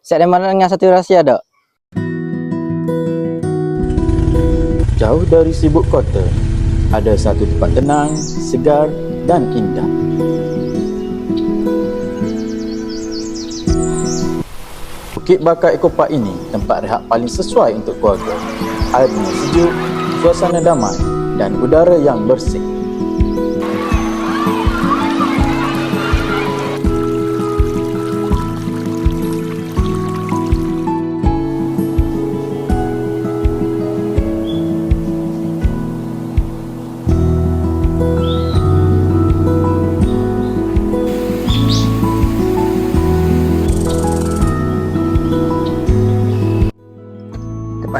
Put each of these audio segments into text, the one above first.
Siap dan mana dengan satu rahsia tak? Jauh dari sibuk kota, ada satu tempat tenang, segar dan indah. Bukit Bakar Eco Park ini tempat rehat paling sesuai untuk keluarga. Airnya sejuk, suasana damai dan udara yang bersih.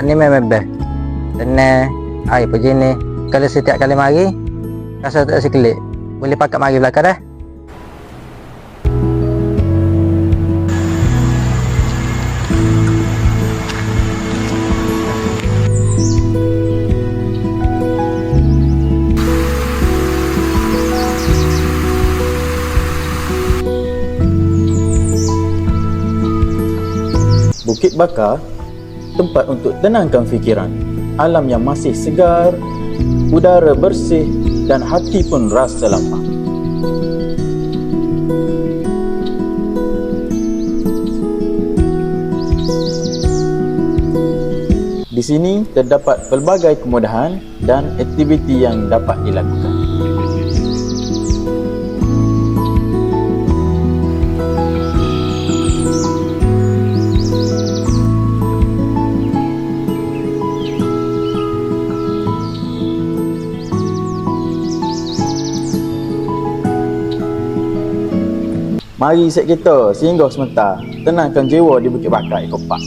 Ni memang best. Tenang, air pun jenis. Kalau setiap kali mari, rasa tak sekelip. Boleh pakat mari belakang dah. Bukit Bakar tempat untuk tenangkan fikiran. Alam yang masih segar, udara bersih dan hati pun rasa lapang. Di sini terdapat pelbagai kemudahan dan aktiviti yang dapat dilakukan. Mari set kita singgah sebentar, tenangkan jiwa di Bukit Bakar Eco Park.